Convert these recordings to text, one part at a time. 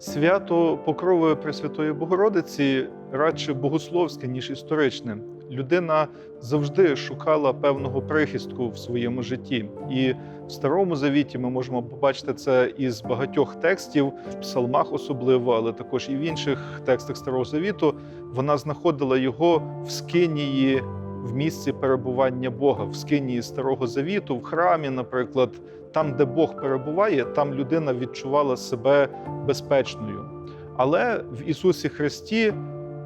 Свято Покрови Пресвятої Богородиці радше богословське, ніж історичне. Людина завжди шукала певного прихистку в своєму житті. І в Старому Завіті ми можемо побачити це із багатьох текстів, в псалмах особливо, але також і в інших текстах Старого Завіту. Вона знаходила його в скинії в місці перебування Бога, в скинії Старого Завіту, в храмі, наприклад, там, де Бог перебуває, там людина відчувала себе безпечною. Але в Ісусі Христі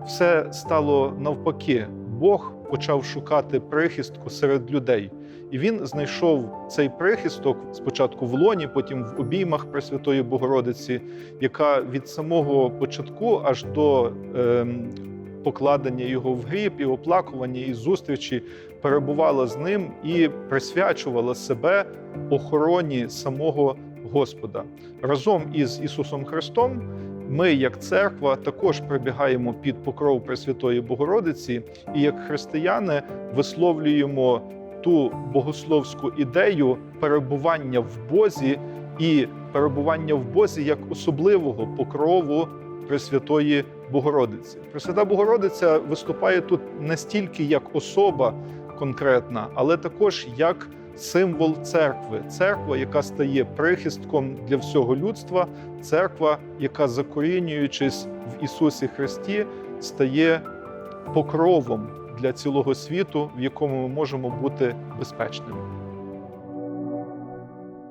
все стало навпаки. Бог почав шукати прихистку серед людей, і він знайшов цей прихисток спочатку в лоні, потім в обіймах Пресвятої Богородиці, яка від самого початку аж до ем, покладення його в гріб і оплакування і зустрічі перебувала з ним і присвячувала себе охороні самого Господа разом із Ісусом Христом. Ми, як церква, також прибігаємо під покров Пресвятої Богородиці, і як християни висловлюємо ту богословську ідею перебування в Бозі і перебування в Бозі як особливого покрову Пресвятої Богородиці. Пресвята Богородиця виступає тут не стільки як особа конкретна, але також як символ церкви, церква, яка стає прихистком для всього людства, церква, яка, закорінюючись в Ісусі Христі, стає покровом для цілого світу, в якому ми можемо бути безпечними.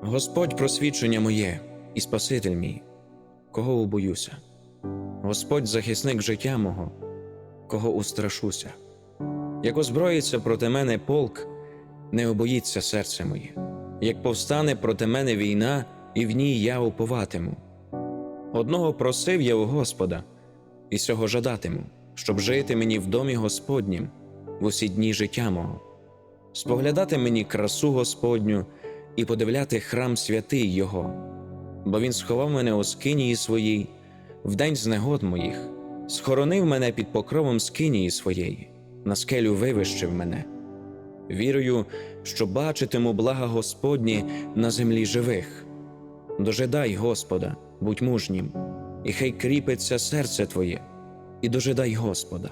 Господь просвідчення моє і Спаситель мій, кого убоюся. Господь захисник життя мого, кого устрашуся. Як озброїться проти мене полк, не обоїться серце моє, як повстане проти мене війна, і в ній я уповатиму. Одного просив я у Господа, і сього жадатиму, щоб жити мені в домі Господнім в усі дні життя мого, споглядати мені красу Господню і подивляти храм святий Його, бо Він сховав мене у скинії своїй, в день знегод моїх, схоронив мене під покровом скинії своєї, на скелю вивищив мене. Вірую, що бачитиму блага Господні на землі живих. Дожидай Господа, будь мужнім, і хай кріпиться серце Твоє, і дожидай Господа.